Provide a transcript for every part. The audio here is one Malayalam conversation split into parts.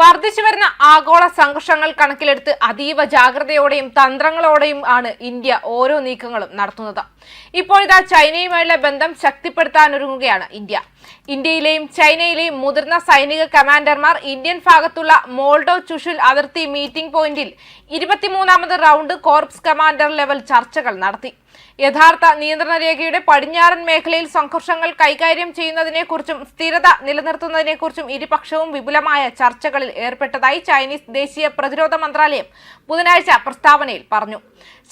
വർദ്ധിച്ചുവരുന്ന ആഗോള സംഘർഷങ്ങൾ കണക്കിലെടുത്ത് അതീവ ജാഗ്രതയോടെയും തന്ത്രങ്ങളോടെയും ആണ് ഇന്ത്യ ഓരോ നീക്കങ്ങളും നടത്തുന്നത്. ഇപ്പോഴിതാ ചൈനയുമായുള്ള ബന്ധം ശക്തിപ്പെടുത്താനൊരുങ്ങുകയാണ് ഇന്ത്യ. ഇന്ത്യയിലെയും ചൈനയിലെയും മുതിർന്ന സൈനിക കമാൻഡർമാർ ഇന്ത്യൻ ഭാഗത്തുള്ള മോൾഡോ ചുഷുൽ അതിർത്തി മീറ്റിംഗ് പോയിന്റിൽ ഇരുപത്തിമൂന്നാമത് റൗണ്ട് കോർപ്സ് കമാൻഡർ ലെവൽ ചർച്ചകൾ നടത്തി. യഥാർത്ഥ നിയന്ത്രണ രേഖയുടെ പടിഞ്ഞാറൻ മേഖലയിൽ സംഘർഷങ്ങൾ കൈകാര്യം ചെയ്യുന്നതിനെക്കുറിച്ചും സ്ഥിരത നിലനിർത്തുന്നതിനെക്കുറിച്ചും ഇരുപക്ഷവും വിപുലമായ ചർച്ചകളിൽ ഏർപ്പെട്ടതായി ചൈനീസ് ദേശീയ പ്രതിരോധ മന്ത്രാലയം ബുധനാഴ്ച പ്രസ്താവനയിൽ പറഞ്ഞു.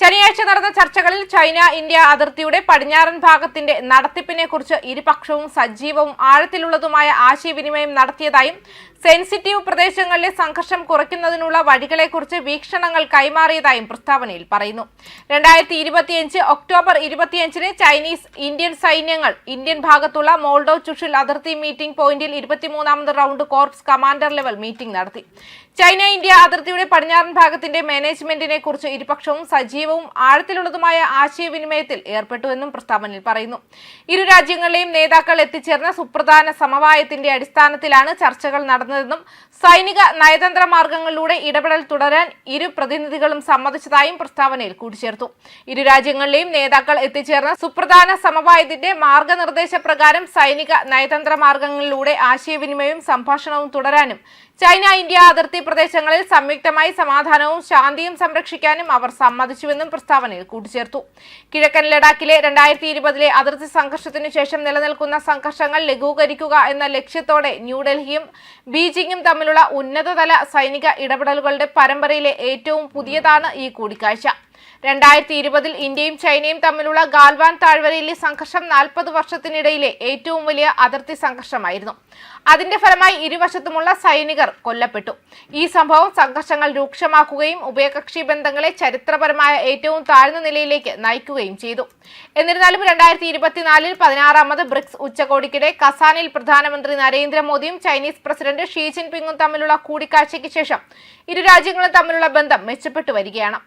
ശനിയാഴ്ച നടന്ന ചർച്ചകളിൽ ചൈന ഇന്ത്യ അതിർത്തിയുടെ പടിഞ്ഞാറൻ ഭാഗത്തിന്റെ നടത്തിപ്പിനെക്കുറിച്ച് ഇരുപക്ഷവും സജീവവും ആഴത്തിലുള്ളതുമായ ആശയവിനിമയം നടത്തിയതായും സെൻസിറ്റീവ് പ്രദേശങ്ങളിലെ സംഘർഷം കുറയ്ക്കുന്നതിനുള്ള വഴികളെക്കുറിച്ച് വീക്ഷണങ്ങൾ കൈമാറിയതായും പ്രസ്താവനയിൽ പറയുന്നു. രണ്ടായിരത്തി ഒക്ടോബർ ഇരുപത്തിയഞ്ചിന് ചൈനീസ് ഇന്ത്യൻ സൈന്യങ്ങൾ ഇന്ത്യൻ ഭാഗത്തുള്ള മോൾഡോ ചുഷിൽ അതിർത്തി മീറ്റിംഗ് പോയിന്റിൽ ഇരുപത്തിമൂന്നാമത് round corps commander level meeting നടത്തി. ചൈന ഇന്ത്യ അതിർത്തിയുടെ പടിഞ്ഞാറൻ ഭാഗത്തിന്റെ മാനേജ്മെന്റിനെ കുറിച്ച് ഇരുപക്ഷവും സജീവവും ആഴത്തിലുള്ളതുമായ ആശയവിനിമയത്തിൽ ഏർപ്പെട്ടുവെന്നും പ്രസ്താവനയിൽ പറയുന്നു. ഇരു രാജ്യങ്ങളിലെയും നേതാക്കൾ എത്തിച്ചേർന്ന സുപ്രധാന സമവായത്തിന്റെ അടിസ്ഥാനത്തിലാണ് ചർച്ചകൾ നടന്നതെന്നും സൈനിക നയതന്ത്ര മാർഗങ്ങളിലൂടെ ഇടപെടൽ തുടരാൻ ഇരു പ്രതിനിധികളും സമ്മതിച്ചതായും പ്രസ്താവനയിൽ കൂട്ടിച്ചേർത്തു. ഇരു രാജ്യങ്ങളിലെയും നേതാക്കൾ എത്തിച്ചേർന്ന സുപ്രധാന സമവായത്തിന്റെ മാർഗനിർദ്ദേശ പ്രകാരം സൈനിക നയതന്ത്ര മാർഗങ്ങളിലൂടെ ആശയവിനിമയവും സംഭാഷണവും തുടരാനും ചൈന ഇന്ത്യ അതിർത്തി പ്രദേശങ്ങളിൽ സംയുക്തമായി സമാധാനവും ശാന്തിയും സംരക്ഷിക്കാനും അവർ സമ്മതിച്ചുവെന്നും പ്രസ്താവനയിൽ കൂട്ടിച്ചേർത്തു. കിഴക്കൻ ലഡാക്കിലെ രണ്ടായിരത്തി ഇരുപതിലെ അതിർത്തി സംഘർഷത്തിനു ശേഷം നിലനിൽക്കുന്ന സംഘർഷങ്ങൾ ലഘൂകരിക്കുക എന്ന ലക്ഷ്യത്തോടെ ന്യൂഡൽഹിയും ബീജിംഗും തമ്മിലുള്ള ഉന്നതതല സൈനിക ഇടപെടലുകളുടെ പരമ്പരയിലെ ഏറ്റവും പുതിയതാണ് ഈ കൂടിക്കാഴ്ച. രണ്ടായിരത്തി ഇരുപതിൽ ഇന്ത്യയും ചൈനയും തമ്മിലുള്ള ഗാൽവാൻ താഴ്വരയിലെ സംഘർഷം നാൽപ്പത് വർഷത്തിനിടയിലെ ഏറ്റവും വലിയ അതിർത്തി സംഘർഷമായിരുന്നു. അതിന്റെ ഫലമായി ഇരുവശത്തുമുള്ള സൈനികർ കൊല്ലപ്പെട്ടു. ഈ സംഭവം സംഘർഷങ്ങൾ രൂക്ഷമാക്കുകയും ഉഭയകക്ഷി ബന്ധങ്ങളെ ചരിത്രപരമായ ഏറ്റവും താഴ്ന്ന നിലയിലേക്ക് നയിക്കുകയും ചെയ്തു. എന്നിരുന്നാലും രണ്ടായിരത്തി ഇരുപത്തിനാലിൽ പതിനാറാമത് ബ്രിക്സ് ഉച്ചകോടിക്കിടെ കസാനിൽ പ്രധാനമന്ത്രി നരേന്ദ്രമോദിയും ചൈനീസ് പ്രസിഡന്റ് ഷീ ജിൻപിങ്ങും തമ്മിലുള്ള കൂടിക്കാഴ്ചയ്ക്ക് ശേഷം ഇരു രാജ്യങ്ങളും തമ്മിലുള്ള ബന്ധം മെച്ചപ്പെട്ടു വരികയാണ്.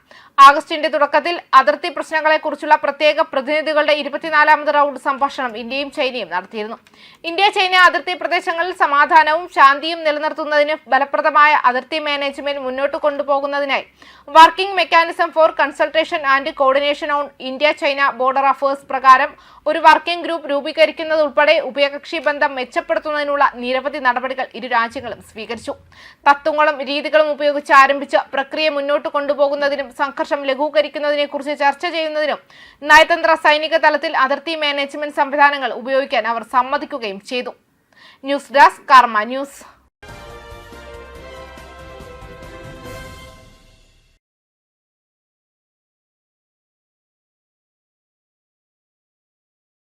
ആഗസ്റ്റിന്റെ തുടക്കത്തിൽ അതിർത്തി പ്രശ്നങ്ങളെക്കുറിച്ചുള്ള പ്രത്യേക പ്രതിനിധികളുടെ ഇരുപത്തിനാലാമത് റൗണ്ട് സംഭാഷണം ഇന്ത്യയും ചൈനയും നടത്തിയിരുന്നു. ഇന്ത്യ ചൈന അതിർത്തി പ്രദേശങ്ങളിൽ സമാധാനവും ശാന്തിയും നിലനിർത്തുന്നതിന് ഫലപ്രദമായ അതിർത്തി മാനേജ്മെന്റ് മുന്നോട്ട് കൊണ്ടുപോകുന്നതിനായി working mechanism for consultation and coordination on India China border affairs പ്രകാരം ഒരു വർക്കിംഗ് ഗ്രൂപ്പ് രൂപീകരിക്കുന്നതുൾപ്പെടെ ഉഭയകക്ഷി ബന്ധം മെച്ചപ്പെടുത്തുന്നതിനുള്ള നിരവധി നടപടികൾ ഇരു രാജ്യങ്ങളും സ്വീകരിച്ചു. തത്വങ്ങളും രീതികളും ഉപയോഗിച്ച് ആരംഭിച്ച പ്രക്രിയ മുന്നോട്ട് കൊണ്ടുപോകുന്നതിനും സംഘർഷം ലഘൂകരിക്കുന്നതിനെക്കുറിച്ച് ചർച്ച ചെയ്യുന്നതിനും നയതന്ത്ര സൈനിക തലത്തിൽ അതിർത്തി മാനേജ്മെന്റ് സംവിധാനങ്ങൾ ഉപയോഗിക്കാൻ അവർ സമ്മതിക്കുകയും ചെയ്തു. News desk Karma News.